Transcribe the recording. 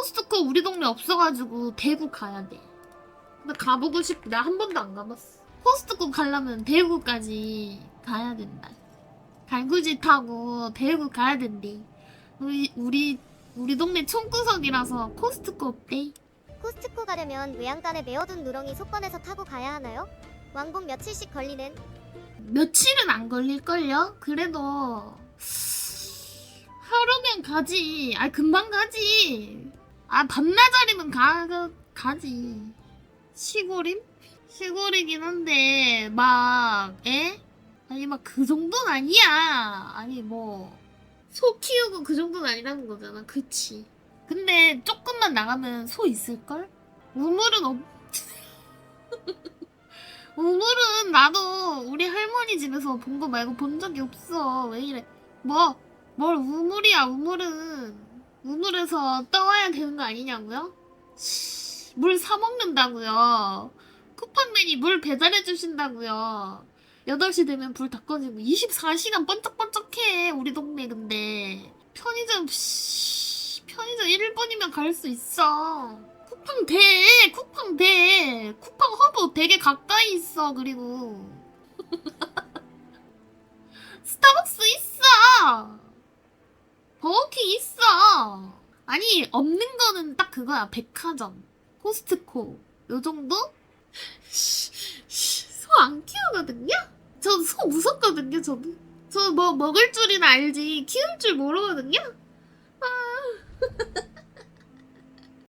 코스트코 우리 동네 없어가지고 대구 가야 돼. 근데 가보고 싶고 나한 번도 안 가봤어. 코스트코 가려면 대구까지 가야 된다. 갈구지 타고 대구 가야 된대. 우리 우리 우리 동네 총구석이라서 코스트코 없대. 코스트코 가려면 외양간에 메어둔 누렁이 속건에서 타고 가야 하나요? 왕복 며칠씩 걸리는 며칠은 안 걸릴걸요? 그래도 하루면 가지. 아 금방 가지. 아 반나절이면 가 가지. 시골임? 시골이긴 한데 막 에? 아니 막 그 정도는 아니야. 아니 뭐 소 키우고 그 정도는 아니라는 거잖아. 그치? 근데 조금만 나가면 소 있을걸? 우물은 없. 우물은 나도 우리 할머니 집에서 본 거 말고 본 적이 없어. 왜 이래? 뭐? 뭘 우물이야, 우물은. 우물에서 떠와야 되는 거 아니냐고요? 물 사먹는다고요. 쿠팡맨이 물 배달해 주신다고요. 8시 되면 불 다 꺼지고 24시간 번쩍번쩍해 우리 동네 근데 편의점 씨, 편의점 1분이면 갈 수 있어 쿠팡 돼 쿠팡 돼 쿠팡 허브 되게 가까이 있어 그리고 아니 없는 거는 딱 그거야 백화점 코스트코 요 정도? 소 안 키우거든요? 저 소 무섭거든요 저도 저 뭐 먹을 줄이나 알지 키울 줄 모르거든요 아